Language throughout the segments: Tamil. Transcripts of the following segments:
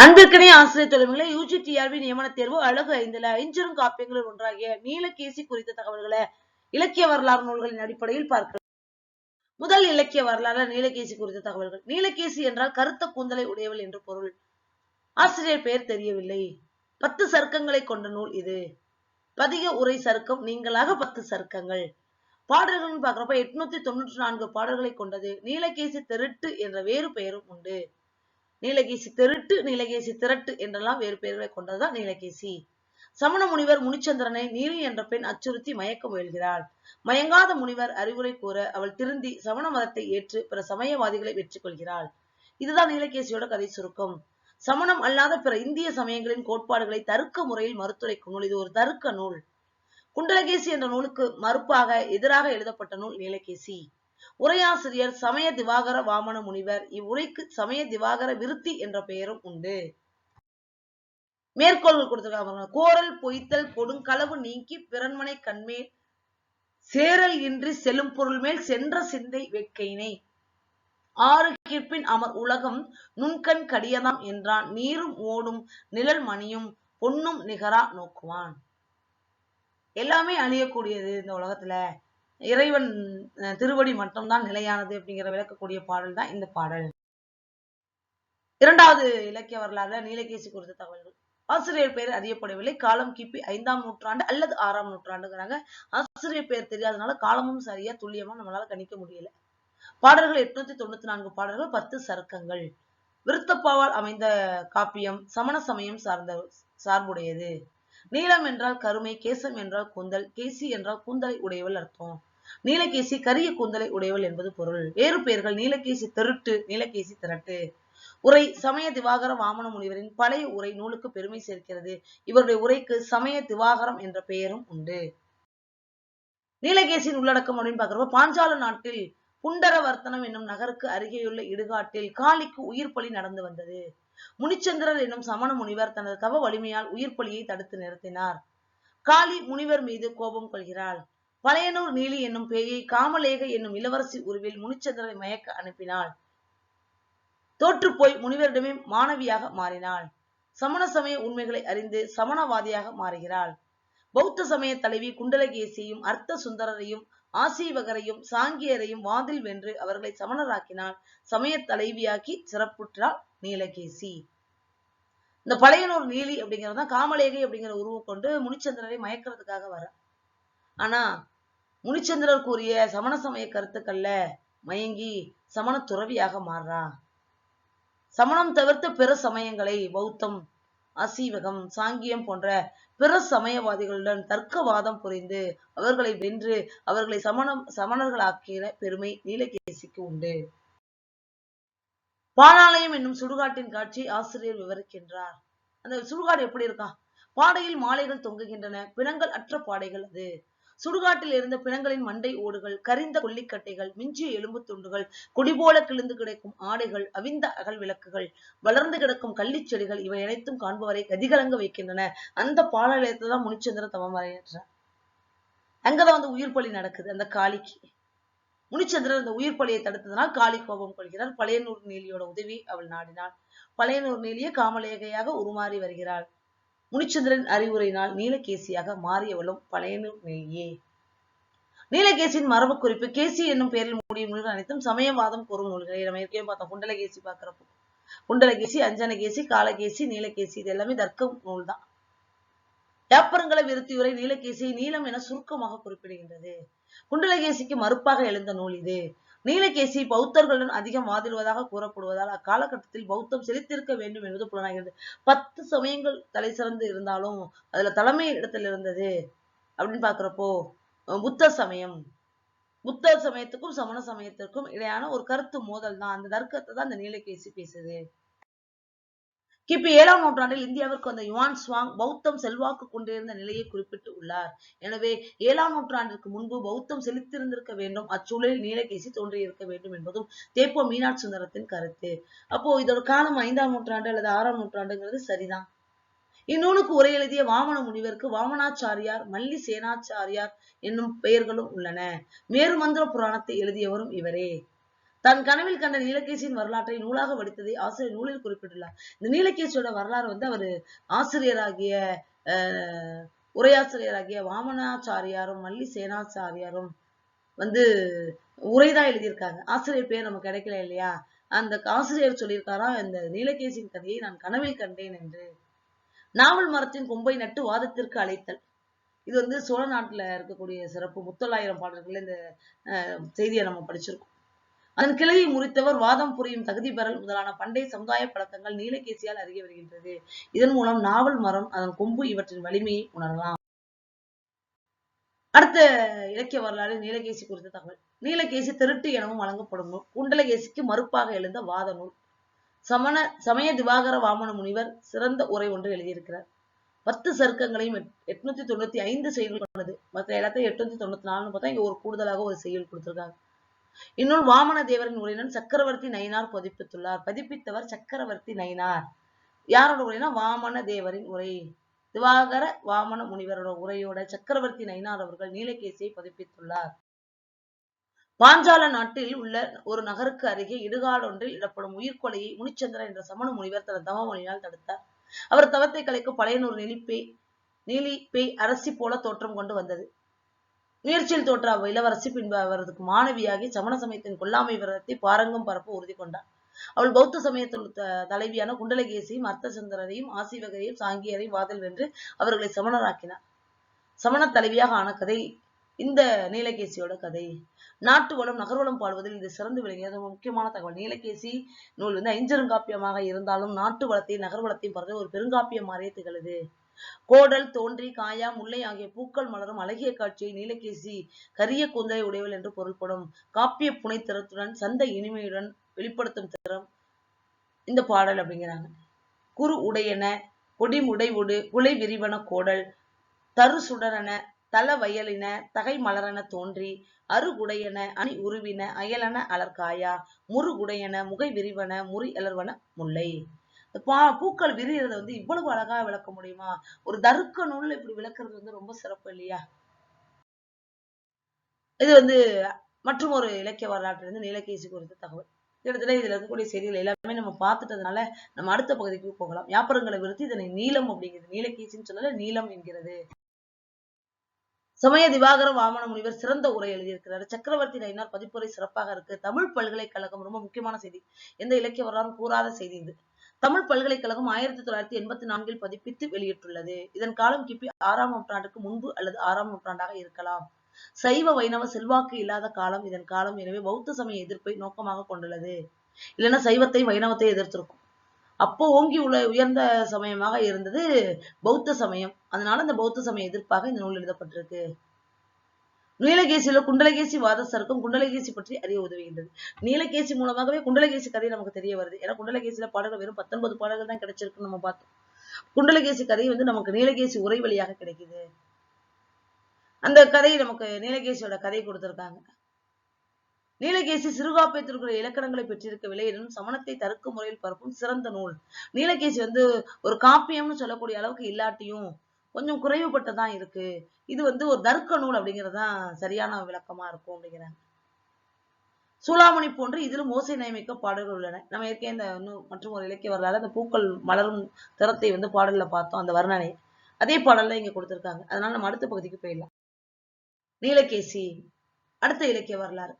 அன்பிற்கனே ஆசிரியர் தலைமையில யூஜி டிஆர்பி நியமன தேர்வு அழகு ஐந்துல ஐஞ்சிரும் காப்பியங்களில் ஒன்றாகிய நீலகேசி குறித்த தகவல்களை இலக்கிய வரலாறு நூல்களின் அடிப்படையில் பார்க்கலாம். முதல் இலக்கிய வரலாறு நீலகேசி குறித்த தகவல்கள். நீலகேசி என்றால் கருத்த கூந்தலை உடையவள் என்று பொருள். ஆசிரியர் பெயர் தெரியவில்லை. பத்து சருக்கங்களை கொண்ட நூல் இது. பதிக உரை சருக்கம் நீங்களாக பத்து சருக்கங்கள். பாடல்கள்னு பாக்குறப்ப எட்நூத்தி தொண்ணூற்றி நான்கு பாடல்களை கொண்டது நீலகேசி தெருட்டு என்ற வேறு பெயரும் உண்டு. நீலகேசி திருட்டு நீலகேசி திரட்டு என்றெல்லாம் வேறு பெயர்களை கொண்டதுதான் நீலகேசி. சமண முனிவர் முனிச்சந்திரனை நீலி என்ற பெண் அச்சுறுத்தி மயக்க முயல்கிறாள். மயங்காத முனிவர் அறிவுரை கூற அவள் திருந்தி சமண மதத்தை ஏற்று பிற சமயவாதிகளை வெற்றி கொள்கிறாள். இதுதான் நீலகேசியோட கதை சுருக்கம். சமணம் அல்லாத பிற இந்திய சமயங்களின் கோட்பாடுகளை தருக்க முறையில் மறுத்துரைக்கும் நூல். இது ஒரு தருக்க நூல். குண்டலகேசி என்ற நூலுக்கு மறுப்பாக எதிராக எழுதப்பட்ட நூல் நீலகேசி. உரையாசிரியர் சமய திவாகர வாமன முனிவர். இவ்வுரைக்கு சமய திவாகர விருத்தி என்ற பெயரும் உண்டு. மேற்கோள்கள் கொடுத்திருக்காங்க கோரல் பொய்த்தல் கொடுங்களவு நீக்கி பிறன்மனை கண்மேல் சேரல் இன்றி செல்லும் பொருள் மேல் சென்ற சிந்தை வெட்கையினை. ஆறு கிற்பின் அமர் உலகம் நுண்கண் கடியதாம் என்றான். நீரும் ஓடும் நிழல் மணியும் பொன்னும் நிகரா நோக்குவான். எல்லாமே அழியக்கூடியது இந்த உலகத்துல. இறைவன் திருவடி மட்டும்தான் நிலையானது அப்படிங்கிற விளக்கக்கூடிய பாடல் தான் இந்த பாடல். இரண்டாவது இலக்கிய வரலாறு நீலகேசி குறித்த தகவல்கள். ஆசிரியர் பெயர் அறியப்படவில்லை. காலம் கிபி ஐந்தாம் நூற்றாண்டு அல்லது ஆறாம் நூற்றாண்டுங்கிறாங்க. ஆசிரியர் பெயர் தெரியாதனால காலமும் சரியா துல்லியமா நம்மளால கணிக்க முடியல. பாடல்கள் எட்நூத்தி தொண்ணூத்தி நான்கு பாடல்கள் பத்து சருக்கங்கள். விருத்தப்பாவால் அமைந்த காப்பியம் சமண சமயம் சார்ந்த சார்புடையது. நீலம் என்றால் கருமை கேசம் என்றால் கூந்தல் கேசி என்றால் கூந்தலை உடையவள் அர்த்தம். நீலகேசி கரிய கூந்தலை உடையவள் என்பது பொருள். வேறு பெயர்கள் நீலகேசி திருட்டு நீலகேசி திரட்டு. உரை சமய திவாகர வாமன முனிவரின் பழைய உரை நூலுக்கு பெருமை சேர்க்கிறது. இவருடைய உரைக்கு சமய திவாகரம் என்ற பெயரும் உண்டு. நீலகேசின் உள்ளடக்கம் அப்படின்னு பாக்குறப்ப பாஞ்சால நாட்டில் புண்டரவர்த்தனம் என்னும் நகருக்கு அருகேயுள்ள இடுகாட்டில் காளிக்கு உயிர் பலி நடந்து வந்தது. முனிச்சந்திரர் என்னும் சமண முனிவர் தனது தவ வலிமையால் உயிர் பலியை தடுத்து நிறுத்தினார். காளி முனிவர் மீது கோபம் கொள்கிறாள். பழையனூர் நீலி என்னும் பேயை காமலேக என்னும் இளவரசி உருவில் முனிச்சந்திரனை மயக்க அனுப்பினாள். தோற்றுப் போய் முனிவரிடமே மாணவியாக மாறினாள். சமண சமய உண்மைகளை அறிந்து சமணவாதியாக மாறுகிறாள். பௌத்த சமய தலைவி குண்டலகேசியையும் அர்த்த சுந்தரரையும் ஆசீவகரையும் சாங்கியரையும் வாதில் வென்று அவர்களை சமணராக்கினாள் சமய தலைவியாக்கி சிறப்புற்றாள் நீலகேசி. இந்த பழையனூர் நீலி அப்படிங்கிறது தான் காமலேகை அப்படிங்கிற உருவம் கொண்டு முனிச்சந்திரரை மயக்கிறதுக்காக வர. ஆனா முனிச்சந்திரர் கூறிய சமண சமய கருத்துக்கள்ல மயங்கி சமண துறவியாக மாறுறா சமணம் தவிர்த்த பிற சமயங்களை பௌத்தம் அசீவகம் சாங்கியம் போன்ற பிற சமயவாதிகளுடன் தர்க்கவாதம் புரிந்து அவர்களை வென்று அவர்களை சமணம் சமணர்களாக்கிய பெருமை நீலகேசிக்கு உண்டு. பாலாலயம் என்னும் சுடுகாட்டின் காட்சி ஆசிரியர் விவரிக்கின்றார். அந்த சுடுகாடு எப்படி இருக்கா? பாடையில் மாலைகள் தொங்குகின்றன. பிணங்கள் அற்ற பாடைகள் அது. சுடுகாட்டில் இருந்த பிணங்களின் மண்டை ஓடுகள் கரிந்த கொல்லிக்கட்டைகள் மிஞ்சிய எலும்பு துண்டுகள் கொடிபோல கிழிந்து கிடைக்கும் ஆடைகள் அவிந்த அகல் விளக்குகள் வளர்ந்து கிடக்கும் கள்ளிச் செடிகள் இவை அனைத்தும் காண்பவரை கதிகலங்க வைக்கின்றன. அந்த பாலாலயத்தை தான் முனிச்சந்திர தவம் வரையற்ற அங்கதான் வந்து உயிர் பலி நடக்குது அந்த காளிக்கு. முனிச்சந்திரன் அந்த உயிர் பலியை தடுத்ததனால் காளி கோபம் கொள்கிறார். பழையனூர் நீலியோட உதவி அவள் நாடினாள். பழையனூர் நீலியை காமலேகையாக உருமாறி வருகிறாள். முனிச்சந்திரன் அறிவுரையினால் நீலகேசியாக மாறியவளும் பழையனுமேயே. நீலகேசியின் மரபு குறிப்பு கேசி என்னும் பெயரில் மூடிய நூல்கள் அனைத்தும் சமயவாதம் கூறும் நூல்களை. நம்ம ஏற்கனவே பார்த்தோம். குண்டலகேசி பார்க்கிறப்போ. குண்டலகேசி அஞ்சனகேசி காலகேசி நீலகேசி இது எல்லாமே தர்க்க நூல் தான் யாப்பருங்கள விருத்தி உரை நீலகேசியை நீலம் என சுருக்கமாக குறிப்பிடுகின்றது. குண்டலகேசிக்கு மறுப்பாக எழுந்த நூல் இது. நீலகேசி பௌத்தர்களுடன் அதிகம் வாதிடுவதாக கூறப்படுவதால் அக்காலகட்டத்தில் பௌத்தம் செழித்திருக்க வேண்டும் என்பது புலனாகிறது. பத்து சமயங்கள் தலை சிறந்து இருந்தாலும் அதுல தலைமை இடத்தில் இருந்தது அப்படின்னு பாக்குறப்போ புத்த சமயம். புத்த சமயத்துக்கும் சமண சமயத்திற்கும் இடையான ஒரு கருத்து மோதல் தான் அந்த தர்க்கத்தை தான் அந்த நீலகேசி பேசுது. கிபி ஏழாம் நூற்றாண்டில் இந்தியாவிற்கு வந்த யுவான் சுவாங் பௌத்தம் செல்வாக்கு கொண்டிருந்த நிலையை குறிப்பிட்டு உள்ளார். எனவே ஏழாம் நூற்றாண்டிற்கு முன்பு பௌத்தம் செலுத்திருந்திருக்க வேண்டும் அச்சூழலில் நீலகேசி தோன்றியிருக்க வேண்டும் என்பதும் தேப்போ மீனாட்சி சுந்தரத்தின் கருத்து. அப்போ இதோட காலம் ஐந்தாம் நூற்றாண்டு அல்லது ஆறாம் நூற்றாண்டுங்கிறது சரிதான். இந்நூலுக்கு உரை எழுதிய வாமன முனிவருக்கு வாமனாச்சாரியார் மல்லி சேனாச்சாரியார் என்னும் பெயர்களும் உள்ளன. மேருமந்திர புராணத்தை எழுதியவரும் இவரே. தன் கனவில் கண்ட நீலகேசியின் வரலாற்றை நூலாக வடித்ததை ஆசிரியர் நூலில் குறிப்பிட்டுள்ளார். இந்த நீலகேசியோட வரலாறு வந்து அவர் ஆசிரியராகிய அஹ், உரையாசிரியராகிய வாமனாச்சாரியாரும் மல்லி சேனாச்சாரியாரும் வந்து உரைதான் எழுதியிருக்காங்க. ஆசிரியர் பேர் நமக்கு கிடைக்கல இல்லையா? அந்த ஆசிரியர் சொல்லியிருக்காரா இந்த நீலகேசியின் கதையை நான் கனவில் கண்டேன் என்று. நாவல் மரத்தின் கொம்பை நட்டு வாதத்திற்கு அழைத்தல். இது வந்து சோழ நாட்டுல இருக்கக்கூடிய சிறப்பு. முத்தொள்ளாயிரம் பாடல்கள் இந்த அஹ், செய்தியை நம்ம படிச்சிருக்கோம். அதன் கிளையை முறித்தவர் வாதம் புரியும் தகுதி பெறல் முதலான பண்டைய சமுதாய பழக்கங்கள் நீலகேசியால் அறிய வருகின்றது. இதன் மூலம் நாவல் மரம் அதன் கொம்பு இவற்றின் வலிமையை உணரலாம். அடுத்த இலக்கிய வரலாறு நீலகேசி குறித்த தகவல். நீலகேசி திருட்டு எனவும் வழங்கப்படும் நூல். குண்டலகேசிக்கு மறுப்பாக எழுந்த வாத நூல். சமண சமய திவாகர வாமன முனிவர் சிறந்த உரை ஒன்று எழுதியிருக்கிறார். பத்து சருக்கங்களையும் எட்நூத்தி தொண்ணூத்தி ஐந்து செய்யுள் கொண்டது. மற்ற எல்லாத்தையும் எட்நூத்தி தொண்ணூத்தி நாலுன்னு பார்த்தா இங்க ஒரு கூடுதலாக ஒரு செய்யுள் கொடுத்திருக்காங்க. இந்நூல் வாமன தேவரின் உரையுடன் சக்கரவர்த்தி நயினார் பதிப்பித்துள்ளார். பதிப்பித்தவர் சக்கரவர்த்தி நயினார். யாரோட உரைனா வாமன தேவரின் உரை. திவாகர வாமன முனிவரோட உரையோட சக்கரவர்த்தி நயினார் அவர்கள் நீலகேசியை பதிப்பித்துள்ளார். பாஞ்சால நாட்டில் உள்ள ஒரு நகருக்கு அருகே இடுகாடு ஒன்றில் இடப்படும் உயிர்கொலையை முனிச்சந்திரன் என்ற சமண முனிவர் தனது தவமொழியால் தடுத்தார். அவர் தவத்தை கலைக்க பழையனூர் நீலிப்பேய் நீலிப்பேய் அரசி போல தோற்றம் கொண்டு வந்தது. முயற்சியில் தோற்ற அவ் இளவரசி பின்பு அவரது மாணவியாகி சமண சமயத்தின் கொல்லாமை விரதத்தை பாரங்கம் பரப்ப உறுதி கொண்டார். அவள் பௌத்த சமயத்தில் தலைவியான குண்டலகேசியும் அர்த்தசந்திரரையும் ஆசிவகரையும் சாங்கியரையும் வாதல் வென்று அவர்களை சமணராக்கினார். சமண தலைவியாக ஆன கதை இந்த நீலகேசியோட கதை. நாட்டு வளம் நகர்வளம் பாடுவதில் இது சிறந்து விளங்கியது. முக்கியமான தகவல். நீலகேசி நூல் வந்து ஐஞ்சருங்காப்பியமாக இருந்தாலும் நாட்டு வளத்தையும் நகர்வளத்தையும் பார்த்து ஒரு பெருங்காப்பியம் மாறியே திகழுது. கோடல் தோன்றி காயா முல்லை ஆகிய பூக்கள் மலரும் அழகிய காட்சியை நீலகேசி கரிய கூந்தலை உடையவள் என்று பொருள்படும் காப்பிய புனைத்திறத்துடன் சந்த இனிமையுடன் வெளிப்படுத்தும் திறம் இந்த பாடல் அப்படிங்கிறாங்க. குறு உடையன கொடி முடைவுடு குலை விரிவன கோடல் தரு சுடரன தல வயலின தகை மலரன தோன்றி அருகுடையன அணி உருவின அயலன அலர்காயா முருகுடையன முகை விரிவன முறி அலர்வன முல்லை. இந்த பா பூக்கள் விரியறத வந்து இவ்வளவு அழகா விளக்க முடியுமா? ஒரு தருக்க நூல்ல இப்படி விளக்குறது வந்து ரொம்ப சிறப்பு இல்லையா? இது வந்து மற்றும் ஒரு இலக்கிய வரலாற்று இருந்து நீலகேசி குறித்த தகவல். கிட்டத்தட்ட இதுல இருக்கக்கூடிய செய்திகள் எல்லாமே நம்ம பார்த்துட்டதுனால நம்ம அடுத்த பகுதிக்கு போகலாம். வியாபாரங்களை விருத்தி இதனை நீளம் அப்படிங்கிறது. நீலகேசின்னு சொல்லல நீளம் என்கிறது. சமய திவாகர வாமன முனிவர் சிறந்த உரை எழுதியிருக்கிறார். சக்கரவர்த்தி நயினார் பதிப்புரை சிறப்பாக இருக்கு. தமிழ் பல்கலைக்கழகம் ரொம்ப முக்கியமான செய்தி. எந்த இலக்கிய வரலாறும் கூறாத செய்தி இது. தமிழ் பல்கலைக்கழகம் ஆயிரத்தி தொள்ளாயிரத்தி எண்பத்தி நான்கில் பதிப்பித்து வெளியிட்டுள்ளது. இதன் காலம் கிபி ஆறாம் நூற்றாண்டுக்கு முன்பு அல்லது ஆறாம் நூற்றாண்டாக இருக்கலாம். சைவ வைணவ செல்வாக்கு இல்லாத காலம் இதன் காலம். எனவே பௌத்த சமய எதிர்ப்பை நோக்கமாக கொண்டுள்ளது. இல்லைன்னா சைவத்தை வைணவத்தை எதிர்த்திருக்கும். அப்போ ஓங்கி உள்ள உயர்ந்த சமயமாக இருந்தது பௌத்த சமயம். அதனால இந்த பௌத்த சமய எதிர்ப்பாக இந்த நூல் எழுதப்பட்டிருக்கு. நீலகேசியில குண்டலகேசி வாதசருக்கும் குண்டலகேசி பற்றி அறிய உதவுகின்றது. நீலகேசி மூலமாகவே குண்டலகேசி கதை நமக்கு தெரிய வருது. ஏன்னா குண்டலகேசியில பாடல்கள் வெறும் பத்தொன்பது பாடல்கள் தான் கிடைச்சிருக்குன்னு நம்ம பார்த்தோம். குண்டலகேசி கதை வந்து நமக்கு நீலகேசி உரை வழியாக கிடைக்குது. அந்த கதை நமக்கு நீலகேசியோட கதை கொடுத்திருக்காங்க. நீலகேசி சிறுகாப்பியத்திற்குரிய இலக்கணங்களை பெற்றிருக்கவில்லை. எனினும் சமணத்தை தருக்க முறையில் பரப்பும் சிறந்த நூல். நீலகேசி வந்து ஒரு காப்பியம்னு சொல்லக்கூடிய அளவுக்கு இல்லாட்டியும் கொஞ்சம் குறைவுபட்டதான் இருக்கு. இது வந்து ஒரு தர்க்க நூல் அப்படிங்கறதுதான் சரியான விளக்கமா இருக்கும் அப்படிங்கிறாங்க சூளாமணி போன்று இதிலும் ஓசை நியமிக்க பாடல்கள் உள்ளன. நம்ம ஏற்கனவே இந்த இன்னும் மற்றும் ஒரு இலக்கிய வரலாறு அந்த பூக்கள் மலரும் திறத்தை வந்து பாடல்ல பார்த்தோம் அந்த வர்ணனை. அதே பாடல்ல இங்க கொடுத்துருக்காங்க. அதனால நம்ம அடுத்த பகுதிக்கு போயிடலாம். நீலகேசி அடுத்த இலக்கிய வரலாறு.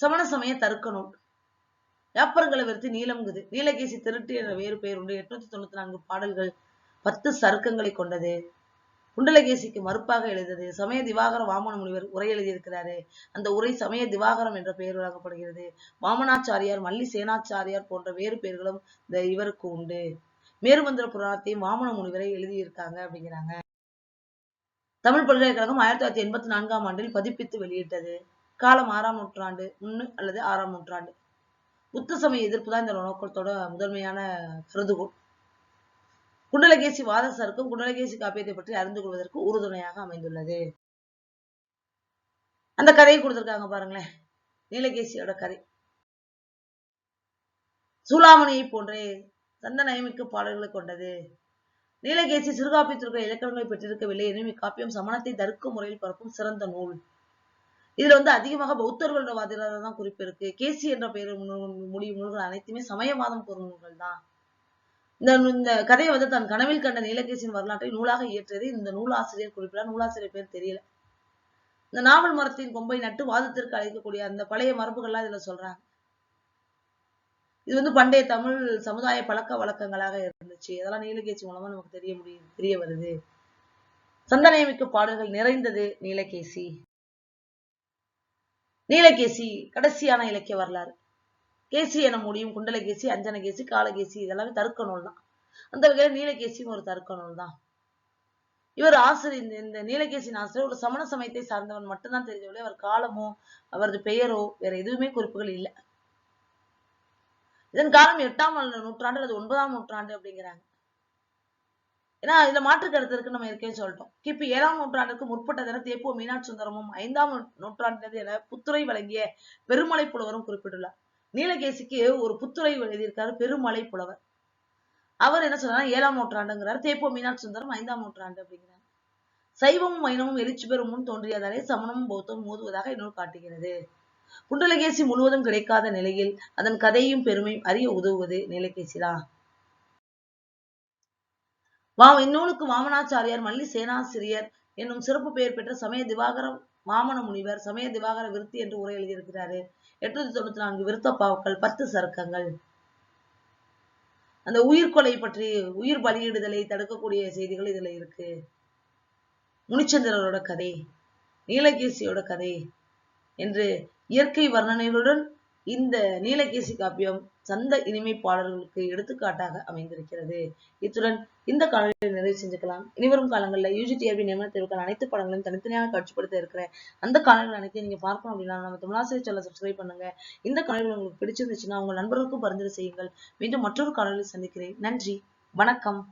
சமண சமய தருக்க நூல். வியாபாரங்களை வெறுத்து நீலம்குது நீலகேசி திருட்டு என்ற வேறு பெயர் உண்டு. எட்நூத்தி தொண்ணூத்தி நான்கு பாடல்கள் பத்து சருக்கங்களை கொண்டது. குண்டலகேசிக்கு மறுப்பாக எழுதது. சமய திவாகர வாமன முனிவர் உரை எழுதியிருக்கிறாரு. அந்த உரை சமய திவாகரம் என்ற பெயர் வழங்கப்படுகிறது. வாமனாச்சாரியார் மல்லி சேனாச்சாரியார் போன்ற வேறு பெயர்களும் இந்த இவருக்கு உண்டு. மேருமந்திர புராணத்தையும் வாமன முனிவரை எழுதியிருக்காங்க அப்படிங்கிறாங்க. தமிழ் பல்கலைக்கழகம் ஆயிரத்தி தொள்ளாயிரத்தி எண்பத்தி நான்காம் ஆண்டில் பதிப்பித்து வெளியிட்டது. காலம் ஆறாம் நூற்றாண்டு முன்னு அல்லது ஆறாம் நூற்றாண்டு. புத்த சமய எதிர்ப்பு தான் இந்த நோக்கத்தோட முதன்மையான கருதுகோள். குண்டலகேசி வாதசருக்கும் குண்டலகேசி காப்பியத்தை பற்றி அறிந்து கொள்வதற்கு உறுதுணையாக அமைந்துள்ளது. அந்த கதையை கொடுத்திருக்காங்க பாருங்களேன். நீலகேசியோட கதை. சூளாமணியை போன்றே சந்த நயமிக்க பாடல்களை கொண்டது. நீலகேசி சிறுகாப்பியத்திற்கு இலக்கணங்களை பெற்றிருக்கவில்லை. எனும் இக்காப்பியம் சமணத்தை தருக்க முறையில் பரப்பும் சிறந்த நூல். இதுல வந்து அதிகமாக பௌத்தர்களோட வாதிகளாக தான் குறிப்பு இருக்கு. கேசி என்ற பெயர் முடியும் நூல்கள் அனைத்துமே சமயவாதம் கூறும் நூல்கள் தான் இந்த இந்த கதையை வந்து தன் கனவில் கண்ட நீலகேசியின் வரலாற்றை நூலாக இயற்றியது இந்த நூலாசிரியர் குறிப்பிட நூலாசிரியர் பேர் தெரியல. இந்த நாவல் மரத்தின் கொம்பை நட்டு வாதத்திற்கு அழைக்கக்கூடிய அந்த பழைய மரபுகள்லாம் இதுல சொல்றாங்க. இது வந்து பண்டைய தமிழ் சமுதாய பழக்க வழக்கங்களாக இருந்துச்சு. அதெல்லாம் நீலகேசி மூலமா நமக்கு தெரிய முடியும் தெரிய வருது. சந்தனமிக்க பாடல்கள் நிறைந்தது நீலகேசி. நீலகேசி கடைசியான இலக்கிய வரலாறு. கேசி என முடியும் குண்டலகேசி அஞ்சனகேசி காலகேசி இதெல்லாமே தருக்க நூல் தான். அந்த வகையில நீலகேசியும் ஒரு தருக்க நூல் தான். இவர் ஆசிரியர் இந்த இந்த நீலகேசின் ஆசிரியர் ஒரு சமண சமயத்தை சார்ந்தவன் மட்டும்தான் தெரிஞ்சவளே அவர் காலமோ அவரது பெயரோ வேற எதுவுமே குறிப்புகள் இல்லை. இதன் காலம் எட்டாம் நூற்றாண்டு அல்லது ஒன்பதாம் நூற்றாண்டு அப்படிங்கிறாங்க. ஏன்னா இதுல மாற்று கருத்து இருக்கு நம்ம இருக்கே சொல்லிட்டோம். கிபி ஏழாம் நூற்றாண்டுக்கு முற்பட்டதென தேப்போ மீனாட்சி சுந்தரமும் ஐந்தாம் நூற்றாண்டு என புத்துரை வழங்கிய பெருமலை புலவரும் குறிப்பிட்டுள்ளார். நீலகேசிக்கு ஒரு புத்துரை எழுதியிருக்காரு பெருமலை புலவர். அவர் என்ன சொல்றாரு ஏழாம் நூற்றாண்டுங்கிறார். தேப்போ மீனாட்சி சுந்தரம் ஐந்தாம் நூற்றாண்டு அப்படிங்கிறார். சைவமும் வைணமும் எழுச்சி பெறும் முன் தோன்றியதாலே சமணமும் பௌத்தமும் மோதுவதாக இந்நூல் காட்டுகிறது. குண்டலகேசி முழுவதும் கிடைக்காத நிலையில் அதன் கதையும் பெருமையும் அறிய உதவுவது நீலகேசிதான். வா இந்நூலுக்கு வாமனாச்சாரியார் மல்லி சேனாசிரியர் என்னும் சிறப்பு பெயர் பெற்ற சமய திவாகர வாமன முனிவர் சமய திவாகர விருத்தி என்று உரை எழுதியிருக்கிறாரு. எட்நூத்தி தொண்ணூத்தி நான்கு விருத்தப்பாக்கள் பத்து சருக்கங்கள். அந்த உயிர்கொலை பற்றி உயிர் பலியிடுதலை தடுக்கக்கூடிய செய்திகள் இதுல இருக்கு. முனிச்சந்திரரோட கதை நீலகேசியோட கதை என்று இயற்கை வர்ணனைகளுடன் இந்த நீலகேசி காப்பியம் சந்த இனிமை பாடல்களுக்கு எடுத்துக்காட்டாக அமைந்திருக்கிறது. இத்துடன் இந்த காணொலியை நிறைவு செஞ்சுக்கலாம். இனிவரும் காலங்களில் யூஜிடிஆர்பி நியமன தேர்வுக்கான அனைத்து படங்களையும் தனித்தனியாக காட்சிப்படுத்த இருக்கிறேன் அந்த காலங்கள் அனைத்தையும் நீங்க பார்க்கணும் அப்படின்னா நம்ம தமிழாசிரியர் சேனல் சப்ஸ்கிரைப் பண்ணுங்க. இந்த காணொலி உங்களுக்கு பிடிச்சிருந்துச்சுன்னா உங்க நண்பர்களுக்கும் பரிந்துரை செய்யுங்கள். மீண்டும் மற்றொரு காணொலியில் சந்திக்கிறேன். நன்றி. வணக்கம்.